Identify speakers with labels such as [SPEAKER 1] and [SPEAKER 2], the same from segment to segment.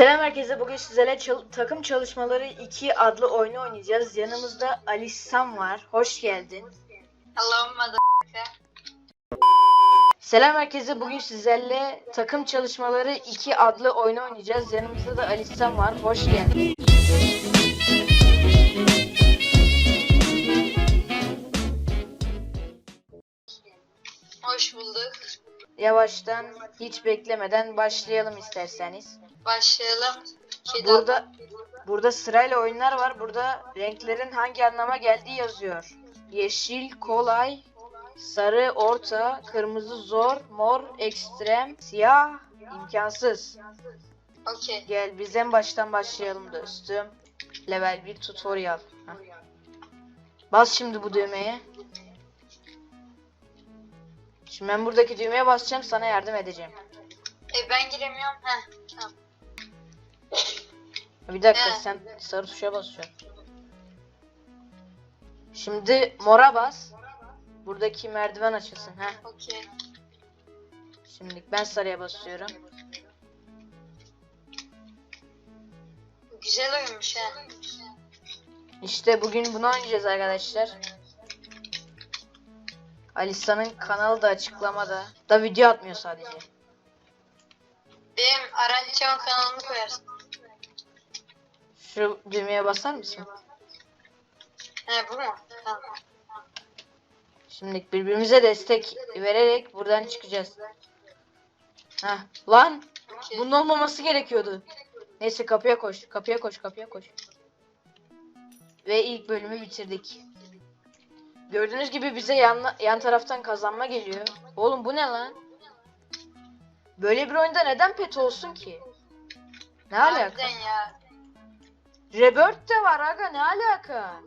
[SPEAKER 1] Selam herkese. Bugün sizlerle takım çalışmaları 2 adlı oyunu oynayacağız. Yanımızda Alisam var. Hoş geldin.
[SPEAKER 2] Allah'ıma da
[SPEAKER 1] Selam herkese. Bugün sizlerle takım çalışmaları 2 adlı oyunu oynayacağız. Yanımızda da Alisam var. Hoş geldin.
[SPEAKER 2] hoş bulduk.
[SPEAKER 1] Yavaştan hiç beklemeden başlayalım isterseniz.
[SPEAKER 2] Başlayalım. Kedi
[SPEAKER 1] Burada burada sırayla oyunlar var. Burada renklerin hangi anlama geldiği yazıyor. Yeşil kolay, sarı orta, kırmızı zor, mor ekstrem, siyah imkansız.
[SPEAKER 2] Okey.
[SPEAKER 1] Gel biz en baştan başlayalım dostum. Level 1 tutorial. Heh. Bas şimdi bu düğmeye. Şimdi ben buradaki düğmeye basacağım sana yardım edeceğim.
[SPEAKER 2] E ben giremiyorum. Heh. Tamam.
[SPEAKER 1] Bir dakika sen sarı tuşa basıyorsun. Şimdi mora bas. Buradaki merdiven açılsın. Heh.
[SPEAKER 2] Okey.
[SPEAKER 1] Şimdi ben sarıya basıyorum.
[SPEAKER 2] Güzel oyunmuş ha.
[SPEAKER 1] İşte bugün bunu oynayacağız arkadaşlar. Alisa'nın kanalı da açıklamada. Da video atmıyor sadece.
[SPEAKER 2] Benim Arançon kanalımı koyarsın.
[SPEAKER 1] Şu düğmeye basar mısın?
[SPEAKER 2] He bu mu? Tamam.
[SPEAKER 1] Şimdi birbirimize destek vererek buradan çıkacağız. Heh. Lan! Bunun olmaması gerekiyordu. Neyse kapıya koş. Kapıya koş. Kapıya koş. Ve ilk bölümü bitirdik. Gördüğünüz gibi bize yan, yan taraftan kazanma geliyor. Oğlum bu ne lan? Böyle bir oyunda neden pet olsun ki? Ne alaka?
[SPEAKER 2] Ya.
[SPEAKER 1] Rebirth de var aga ne alaka?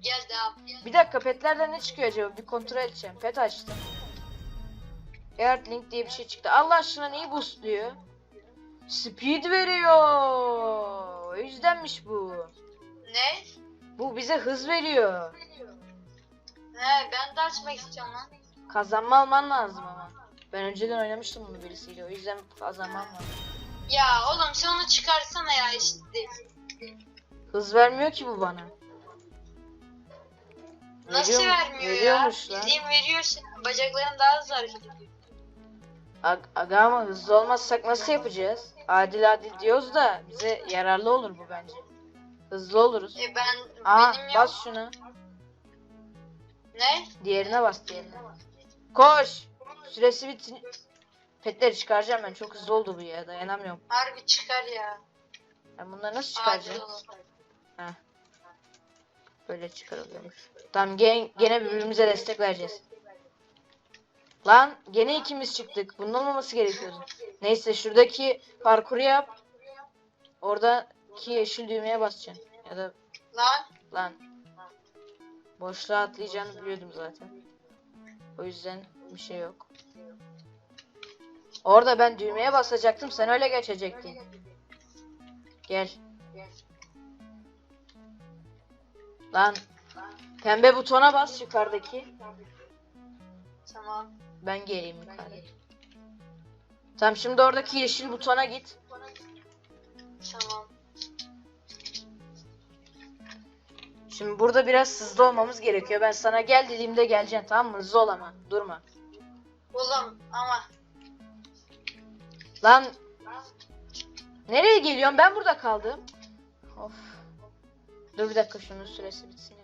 [SPEAKER 2] Gel devam.
[SPEAKER 1] Bir dakika petlerden ne çıkıyor acaba? Bir kontrol edeceğim. Pet açtım. Earthlink diye bir şey çıktı. Allah aşkına neyi boostluyor? Speed veriyor. O yüzdenmiş bu.
[SPEAKER 2] Ne?
[SPEAKER 1] Bu bize hız veriyor.
[SPEAKER 2] He ben de açmak istiyorum lan.
[SPEAKER 1] Kazanma alman lazım ama. Ben önceden oynamıştım bunu birisiyle. O yüzden kazanmam lazım.
[SPEAKER 2] Ya oğlum sen onu çıkarsana ya işte.
[SPEAKER 1] Hız vermiyor ki bu bana.
[SPEAKER 2] Nasıl
[SPEAKER 1] Veriyor-
[SPEAKER 2] vermiyor ya?
[SPEAKER 1] veriyormuş lan.
[SPEAKER 2] Bildiğin veriyorsun. Bacakların daha hızlı hareket ediyor.
[SPEAKER 1] Ag- Aga ama hızlı olmazsak nasıl yapacağız? Adil adil diyoruz da bize yararlı olur bu bence. Hızlı oluruz.
[SPEAKER 2] E ben
[SPEAKER 1] Aa
[SPEAKER 2] benim yok.
[SPEAKER 1] bas şunu.
[SPEAKER 2] Ne?
[SPEAKER 1] Diğerine bas diğerine. Koş. Süresi bitin. Petleri çıkaracağım ben. Çok hızlı oldu bu ya. Dayanamıyorum.
[SPEAKER 2] Harbi çıkar ya.
[SPEAKER 1] Ben bunları nasıl çıkaracağım?
[SPEAKER 2] olur.
[SPEAKER 1] Böyle çıkarılıyormuş. Tamam gene, gene birbirimize destek vereceğiz. Lan gene ikimiz çıktık. Bunun olmaması gerekiyordu. Neyse şuradaki parkuru yap. Oradaki yeşil düğmeye basacaksın. Ya da
[SPEAKER 2] Lan
[SPEAKER 1] lan. Boşluğa atlayacağını biliyordum zaten. O yüzden bir şey yok. Orada ben düğmeye basacaktım. Sen öyle geçecektin. Gel. Lan. Pembe butona bas yukarıdaki.
[SPEAKER 2] tamam.
[SPEAKER 1] Ben geleyim yukarı. Tamam şimdi oradaki yeşil butona git.
[SPEAKER 2] Tamam.
[SPEAKER 1] Şimdi burada biraz hızlı olmamız gerekiyor. Ben sana gel dediğimde geleceksin tamam mı? Hızlı ol ama. Durma.
[SPEAKER 2] Oğlum ama
[SPEAKER 1] Lan. Nereye geliyorsun? Ben burada kaldım. Of. Dur bir dakika şunun süresi bitsin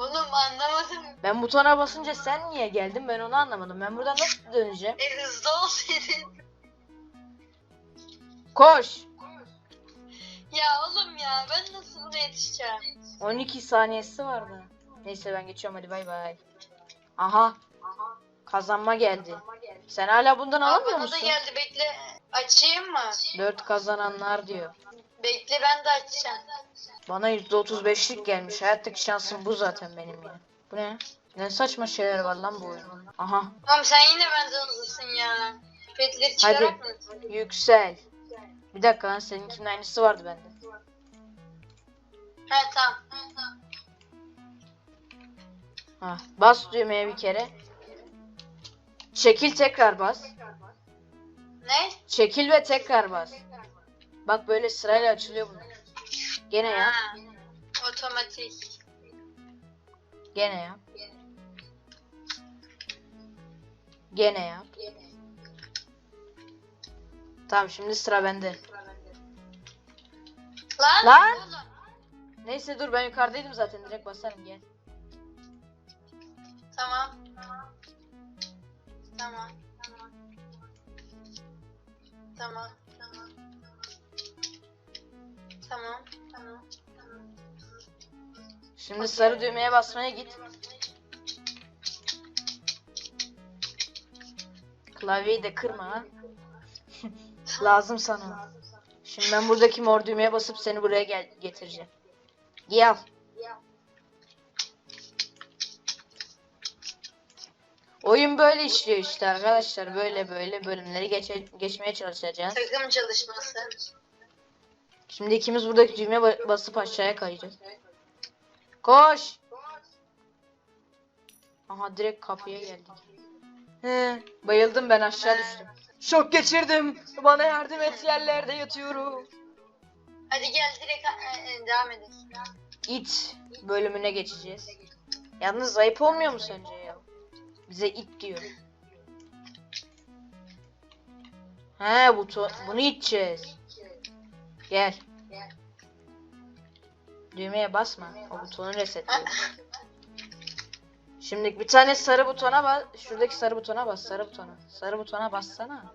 [SPEAKER 2] oğlum anlamadım.
[SPEAKER 1] Ben butona basınca sen niye geldin? Ben onu anlamadım. Ben buradan nasıl döneceğim?
[SPEAKER 2] E hızlı ol senin.
[SPEAKER 1] Koş.
[SPEAKER 2] Ya oğlum ya ben nasıl buna yetişeceğim?
[SPEAKER 1] 12 saniyesi vardı. Neyse ben geçiyorum hadi bay bay. Aha. Kazanma geldi. Sen hala bundan
[SPEAKER 2] Aa,
[SPEAKER 1] alamıyor
[SPEAKER 2] bana da
[SPEAKER 1] musun?
[SPEAKER 2] geldi bekle. Açayım mı?
[SPEAKER 1] 4 kazananlar diyor.
[SPEAKER 2] Bekle ben de açacağım.
[SPEAKER 1] Bana %35'lik gelmiş. Hayattaki şansım bu zaten benim ya. Bu ne? Ne saçma şeyler var lan bu oyunda. Aha.
[SPEAKER 2] Oğlum sen yine benden hızlısın ya. Petleri
[SPEAKER 1] Hadi.
[SPEAKER 2] çıkarak mı?
[SPEAKER 1] Yüksel. Bir dakika lan seninkinin aynısı vardı bende.
[SPEAKER 2] He tamam.
[SPEAKER 1] Ha, bas düğmeye bir kere. Çekil tekrar bas.
[SPEAKER 2] Ne?
[SPEAKER 1] Çekil ve tekrar bas. Bak böyle sırayla açılıyor bunlar. Gene.
[SPEAKER 2] Ha, Otomatik.
[SPEAKER 1] Gene yap. Gene yap. Tamam şimdi sıra bende.
[SPEAKER 2] Lan.
[SPEAKER 1] Lan! Neyse dur ben yukarıdaydım zaten direkt basarım gel.
[SPEAKER 2] Tamam. Tamam. Tamam. Tamam. Tamam. Tamam.
[SPEAKER 1] Şimdi sarı düğmeye basmaya git. Klavyeyi de kırma ha. Lazım sana. Şimdi ben buradaki mor düğmeye basıp seni buraya gel getireceğim. Gel. Oyun böyle işliyor işte arkadaşlar. Böyle böyle bölümleri geçe, geçmeye çalışacağız.
[SPEAKER 2] Takım çalışması.
[SPEAKER 1] Şimdi ikimiz buradaki düğmeye ba- basıp aşağıya kayacağız. Koş. Aha direkt kapıya geldik. He, bayıldım ben aşağı düştüm. Şok geçirdim. Bana yardım et yerlerde yatıyorum.
[SPEAKER 2] Hadi gel direkt e, e, devam edelim.
[SPEAKER 1] İt bölümüne geçeceğiz. Yalnız ayıp olmuyor mu sence? Bize it diyor. He bu bunu iteceğiz. Gel. Düğmeye basma. O butonu resetliyor. Şimdi bir tane sarı butona bas. Şuradaki sarı butona bas. Sarı butona. Sarı butona bassana.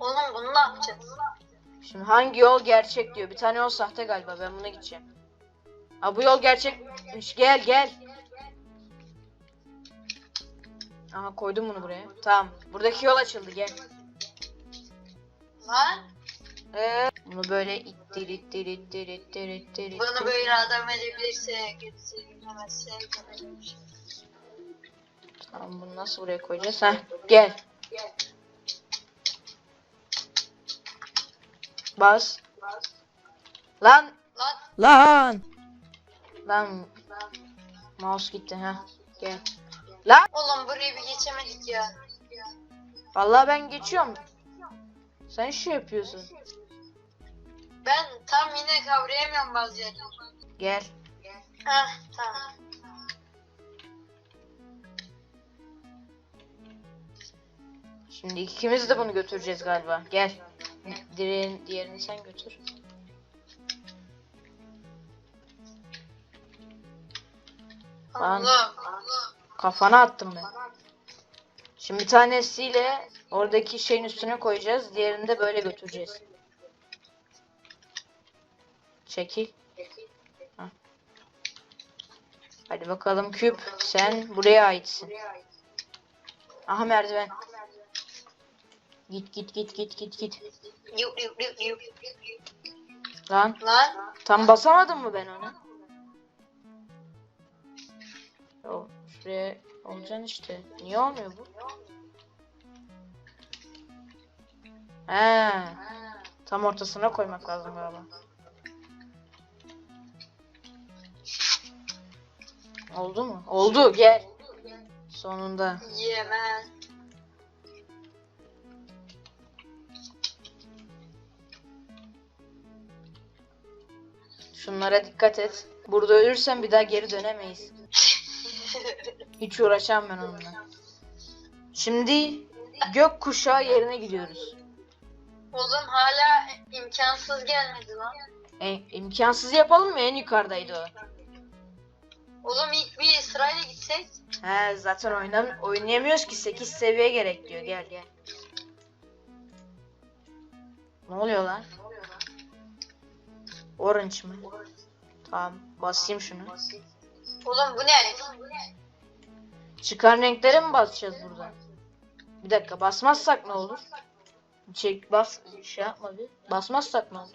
[SPEAKER 2] Oğlum bunu ne yapacağız?
[SPEAKER 1] Şimdi hangi yol gerçek diyor. Bir tane yol sahte galiba. Ben buna gideceğim. Ha bu yol gerçekmiş. Gel gel. Aha koydum bunu buraya. Tamam. Buradaki yol açıldı gel.
[SPEAKER 2] Lan
[SPEAKER 1] Ee, bunu böyle ittir ittir ittir ittir ittir
[SPEAKER 2] bunu böyle adam edebilirsek, getiremezsek.
[SPEAKER 1] Tamam bunu nasıl buraya koyacağız? Heh gel. Bas. Lan.
[SPEAKER 2] Lan
[SPEAKER 1] Lan. Lan. Mouse gitti ha. Gel.
[SPEAKER 2] Oğlum burayı bir geçemedik ya.
[SPEAKER 1] Vallahi ben geçiyorum. Sen şey yapıyorsun.
[SPEAKER 2] Ben tam yine kavrayamıyorum bazı yerleri.
[SPEAKER 1] Gel.
[SPEAKER 2] Heh tamam.
[SPEAKER 1] Şimdi ikimiz de bunu götüreceğiz galiba. Gel. Diğerini, diğerini sen götür. Lan.
[SPEAKER 2] Allah.
[SPEAKER 1] Kafana attım ben. Şimdi bir tanesiyle oradaki şeyin üstüne koyacağız. Diğerini de böyle götüreceğiz. Çekil. Hah. Hadi bakalım küp. Sen buraya aitsin. Aha merdiven. Git git git git git git. Lan
[SPEAKER 2] Lan
[SPEAKER 1] tam basamadım mı ben ona? Şuraya olacaksın işte. Niye olmuyor bu? He. Tam ortasına koymak lazım galiba. Oldu mu? Oldu gel. Sonunda.
[SPEAKER 2] yemez.
[SPEAKER 1] Şunlara dikkat et. Burada ölürsen bir daha geri dönemeyiz. Hiç uğraşamam ben onunla. Şimdi gök kuşağı yerine gidiyoruz.
[SPEAKER 2] Oğlum hala imkansız gelmedi lan.
[SPEAKER 1] E, imkansız yapalım mı? En yukarıdaydı o.
[SPEAKER 2] Oğlum ilk bir sırayla gitsek.
[SPEAKER 1] He zaten oynam oynayamıyoruz ki 8 seviye gerek diyor. Gel gel. Ne oluyor lan? Orange mı? Tamam basayım şunu.
[SPEAKER 2] Oğlum bu ne?
[SPEAKER 1] Çıkan renklere mi basacağız burada? Bir dakika basmazsak ne olur? Çek bas şey yapma bir. Basmazsak ne olur?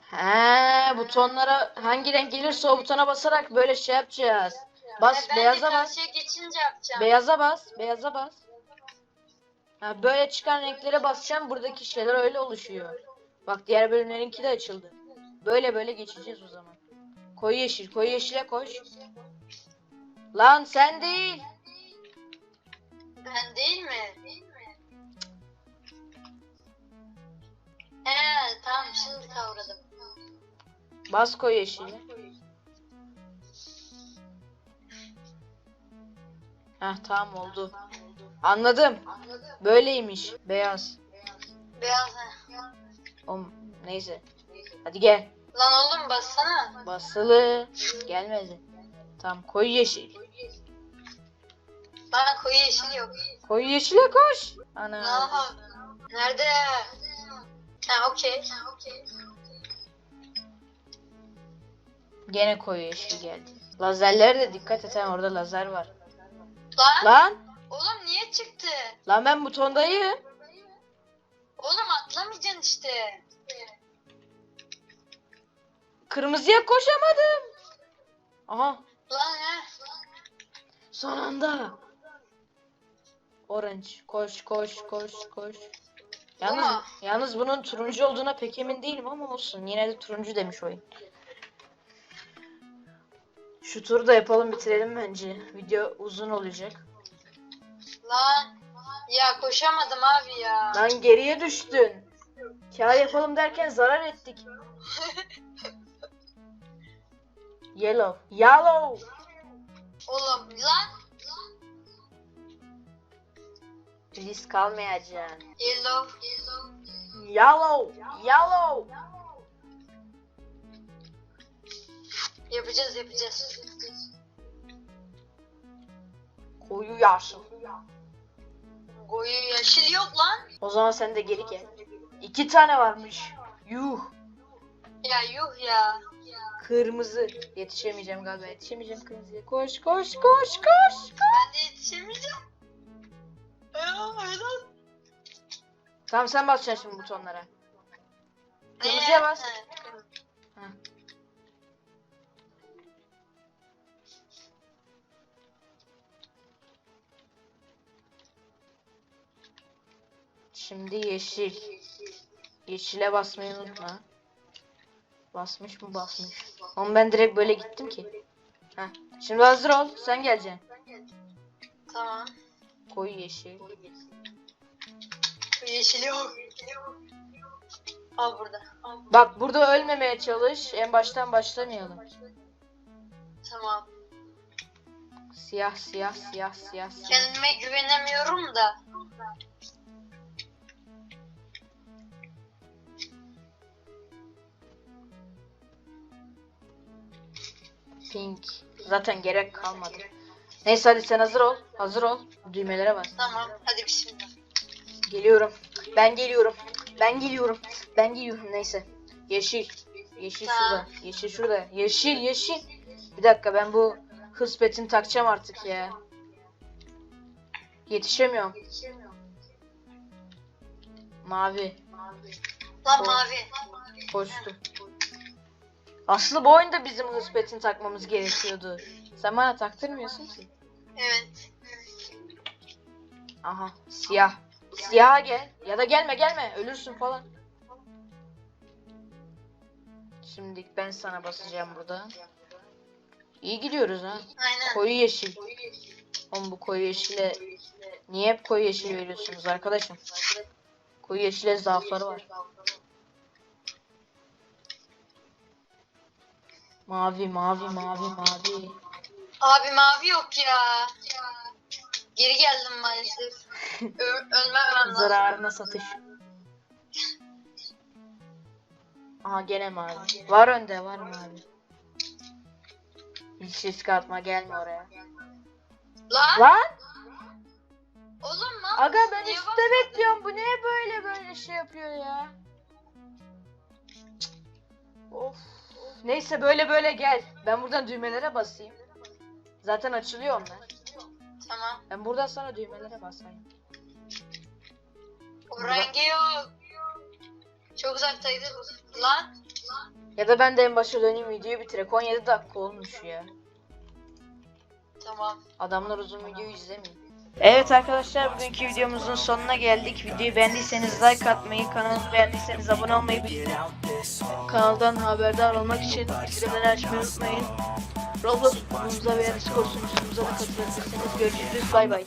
[SPEAKER 1] He butonlara hangi renk gelirse o butona basarak böyle şey yapacağız. Bas
[SPEAKER 2] ben
[SPEAKER 1] beyaza bas.
[SPEAKER 2] karşıya geçince yapacağım.
[SPEAKER 1] Beyaza bas. Beyaza bas. Ha, böyle çıkan renklere basacağım. Buradaki şeyler öyle oluşuyor. Bak diğer bölümlerinki de açıldı. Böyle böyle geçeceğiz o zaman. Koyu yeşil. Koyu yeşile koş. Lan sen değil.
[SPEAKER 2] Ben değil mi? He tamam şimdi kavradım.
[SPEAKER 1] Bas koy yeşili. Heh tamam oldu. Anladım. Böyleymiş. Beyaz.
[SPEAKER 2] Beyaz.
[SPEAKER 1] Oğlum neyse. Hadi gel.
[SPEAKER 2] Lan oğlum bassana.
[SPEAKER 1] Basılı. Gelmedi. Tamam koy yeşil.
[SPEAKER 2] Bana koyu yeşil yok.
[SPEAKER 1] Koy yeşile koş. Ana.
[SPEAKER 2] yapalım? Nerede? Ha okey.
[SPEAKER 1] Gene koy yeşil geldi. Lazerlere de dikkat et ha orada lazer var.
[SPEAKER 2] Lan
[SPEAKER 1] Lan.
[SPEAKER 2] oğlum niye çıktı?
[SPEAKER 1] Lan ben butondayım.
[SPEAKER 2] Oğlum atlamayacaksın işte.
[SPEAKER 1] Kırmızıya koşamadım. Aha.
[SPEAKER 2] Lan he.
[SPEAKER 1] Son anda. Orange. Koş koş koş koş. Yalnız,
[SPEAKER 2] Ama-
[SPEAKER 1] yalnız bunun turuncu olduğuna pek emin değilim ama olsun. Yine de turuncu demiş oyun. Şu turu da yapalım bitirelim bence. Video uzun olacak.
[SPEAKER 2] Lan. Ya koşamadım abi ya.
[SPEAKER 1] Lan geriye düştün. Kar yapalım derken zarar ettik. Yellow. Yellow.
[SPEAKER 2] Oğlum lan.
[SPEAKER 1] Risk almayacaksın.
[SPEAKER 2] Yellow.
[SPEAKER 1] Yellow. Yellow.
[SPEAKER 2] Yapacağız yapacağız.
[SPEAKER 1] Koyu yaşıl.
[SPEAKER 2] Koyu yeşil yok lan.
[SPEAKER 1] O zaman sen de geri gel. İki tane varmış. Yuh.
[SPEAKER 2] Ya yuh ya.
[SPEAKER 1] Kırmızı. Yetişemeyeceğim galiba. Yetişemeyeceğim kırmızıya. Koş koş koş koş.
[SPEAKER 2] Ben de yetişemeyeceğim. Lan.
[SPEAKER 1] Tamam sen basacaksın şimdi butonlara. Kırmızıya bas. Şimdi yeşil. Yeşile basmayı unutma. Basmış mı basmış. Ama ben direkt böyle gittim ki. Heh. Şimdi hazır ol. Sen geleceksin.
[SPEAKER 2] Tamam.
[SPEAKER 1] Koyu yeşil.
[SPEAKER 2] Yeşil yok. Al burada. Al.
[SPEAKER 1] Bak burada ölmemeye çalış. En baştan başlamayalım.
[SPEAKER 2] Tamam.
[SPEAKER 1] Siyah siyah siyah siyah siyah.
[SPEAKER 2] Kendime güvenemiyorum da.
[SPEAKER 1] Pink. Zaten gerek kalmadı. Neyse hadi sen hazır ol. Hazır ol. Düğmelere bas.
[SPEAKER 2] Tamam. Hadi bismillah.
[SPEAKER 1] Geliyorum. Ben geliyorum. Ben geliyorum. Ben geliyorum neyse. Yeşil. Yeşil
[SPEAKER 2] Tamam.
[SPEAKER 1] şurada. Yeşil şurada. Yeşil yeşil. Bir dakika ben bu hız petini takacağım artık ya. Yetişemiyorum. Mavi.
[SPEAKER 2] Lan mavi.
[SPEAKER 1] Koştum. Aslında bu oyunda bizim hız petini takmamız gerekiyordu. Sen bana taktırmıyorsun ki.
[SPEAKER 2] Evet.
[SPEAKER 1] Aha siyah. Siyaha gel. Ya da gelme gelme. Ölürsün falan. Şimdi ben sana basacağım burada. İyi gidiyoruz ha.
[SPEAKER 2] Aynen.
[SPEAKER 1] Koyu yeşil. Oğlum bu koyu yeşile niye hep koyu yeşil veriyorsunuz arkadaşım? Koyu yeşile zaafları var. Mavi mavi mavi mavi.
[SPEAKER 2] Abi mavi yok ya. Geri geldim maalesef. Ö- ölmem lazım.
[SPEAKER 1] Zararına satış. Aha gene mavi. Var önde var mavi. Hiç risk atma gelme oraya.
[SPEAKER 2] Lan
[SPEAKER 1] Lan
[SPEAKER 2] oğlum lan.
[SPEAKER 1] aga ben
[SPEAKER 2] Niye
[SPEAKER 1] üstte bekliyorum. Bu niye böyle böyle şey yapıyor ya? Of. Neyse böyle böyle gel. Ben buradan düğmelere basayım. Zaten açılıyor onlar.
[SPEAKER 2] Tamam.
[SPEAKER 1] Ben buradan sana düğmelere basayım.
[SPEAKER 2] O rengi yok. Çok uzaktaydı. Lan.
[SPEAKER 1] Ya da ben de en başa döneyim videoyu bitirek. 17 dakika olmuş ya.
[SPEAKER 2] Tamam.
[SPEAKER 1] Adamlar uzun videoyu izlemiyor. Evet arkadaşlar bugünkü videomuzun sonuna geldik. Videoyu beğendiyseniz like atmayı, kanalımızı beğendiyseniz abone olmayı, kanaldan haberdar olmak için bildirimleri açmayı unutmayın. Roblox grubumuza veya Discord sunucumuza da katılabilirsiniz. Görüşürüz. Bay bay.